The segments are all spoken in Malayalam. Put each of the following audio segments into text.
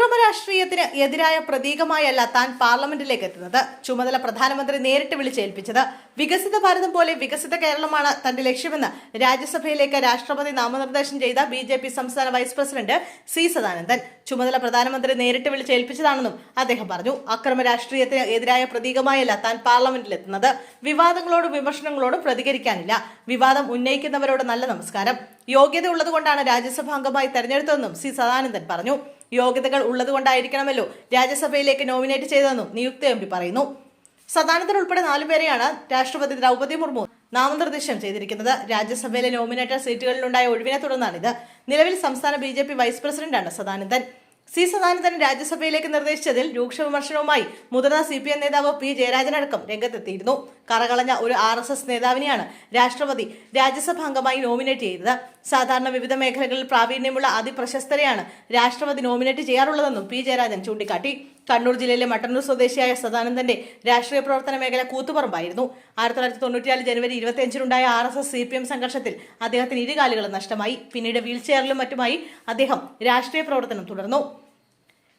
അക്രമ രാഷ്ട്രീയത്തിന് എതിരായ പ്രതീകമായല്ല താൻ പാർലമെന്റിലേക്ക് എത്തുന്നത്. ചുമതല പ്രധാനമന്ത്രി നേരിട്ട് വിളിച്ചേൽപ്പിച്ചത്. വികസിത ഭാരതം പോലെ വികസിത കേരളമാണ് തന്റെ ലക്ഷ്യമെന്ന് രാജ്യസഭയിലേക്ക് രാഷ്ട്രപതി നാമനിർദ്ദേശം ചെയ്ത ബി സംസ്ഥാന വൈസ് പ്രസിഡന്റ് സി സദാനന്ദൻ. ചുമതല പ്രധാനമന്ത്രി നേരിട്ട് വിളിച്ചേൽപ്പിച്ചതാണെന്നും അദ്ദേഹം പറഞ്ഞു. അക്രമ രാഷ്ട്രീയത്തിന് എതിരായ പ്രതീകമായല്ല താൻ പാർലമെന്റിലെത്തുന്നത്. വിവാദങ്ങളോടും വിമർശനങ്ങളോടും പ്രതികരിക്കാനില്ല. വിവാദം ഉന്നയിക്കുന്നവരോട് നല്ല നമസ്കാരം. യോഗ്യത ഉള്ളതുകൊണ്ടാണ് രാജ്യസഭാംഗമായി തെരഞ്ഞെടുത്തതെന്നും സി സദാനന്ദൻ പറഞ്ഞു. യോഗ്യതകൾ ഉള്ളതുകൊണ്ടായിരിക്കണമല്ലോ. രാജ്യസഭയിലേക്ക് നോമിനേറ്റ് ചെയ്തതെന്നും നിയുക്ത എം പറയുന്നു. സദാനന്ദൻ ഉൾപ്പെടെ നാലുപേരെയാണ് രാഷ്ട്രപതി ദ്രൗപദി മുർമു നാമനിർദ്ദേശം ചെയ്തിരിക്കുന്നത്. രാജ്യസഭയിലെ നോമിനേറ്റഡ് സീറ്റുകളിലുണ്ടായ ഒഴിവിനെ തുടർന്നാണിത്. നിലവിൽ സംസ്ഥാന ബി ജെ പി വൈസ് പ്രസിഡന്റാണ് സദാനന്ദൻ. സി സദാനന്ദൻ രാജ്യസഭയിലേക്ക് നിർദ്ദേശിച്ചതിൽ രൂക്ഷ വിമർശനവുമായി മുതിർന്ന സി പി എം നേതാവ് പി ജയരാജനടക്കം രംഗത്തെത്തിയിരുന്നു. കറകളഞ്ഞ ഒരു ആർ എസ് എസ് നേതാവിനെയാണ് രാഷ്ട്രപതി രാജ്യസഭ അംഗമായി നോമിനേറ്റ് ചെയ്തത്. സാധാരണ വിവിധ മേഖലകളിൽ പ്രാവീണ്യമുള്ള അതിപ്രശസ്തരെയാണ് രാഷ്ട്രപതി നോമിനേറ്റ് ചെയ്യാറുള്ളതെന്നും പി ജയരാജൻ ചൂണ്ടിക്കാട്ടി. കണ്ണൂർ ജില്ലയിലെ മട്ടന്നൂർ സ്വദേശിയായ സദാനന്ദന്റെ രാഷ്ട്രീയ പ്രവർത്തന മേഖല കൂത്തുപറമ്പായിരുന്നു. ആയിരത്തി തൊള്ളായിരത്തി തൊണ്ണൂറ്റിനാല് ജനുവരി ഇരുപത്തിയഞ്ചിനുണ്ടായ R S S C P M സംഘർഷത്തിൽ അദ്ദേഹത്തിന് ഇരുകാലുകളും നഷ്ടമായി. പിന്നീട് വീൽചെയറിലും മറ്റുമായി അദ്ദേഹം രാഷ്ട്രീയ പ്രവർത്തനം തുടർന്നു.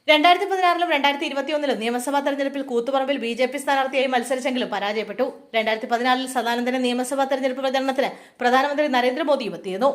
രണ്ടായിരത്തി പതിനാറിലും രണ്ടായിരത്തി ഇരുപത്തിയൊന്നിലും നിയമസഭാ തെരഞ്ഞെടുപ്പിൽ കൂത്തുപറമ്പിൽ ബി ജെ പി സ്ഥാനാർത്ഥിയായി മത്സരിച്ചെങ്കിലും പരാജയപ്പെട്ടു. രണ്ടായിരത്തി പതിനാലിൽ സദാനന്ദന്റെ നിയമസഭാ തെരഞ്ഞെടുപ്പ് പ്രചരണത്തിന് പ്രധാനമന്ത്രി നരേന്ദ്രമോദിയും എത്തിയിരുന്നു.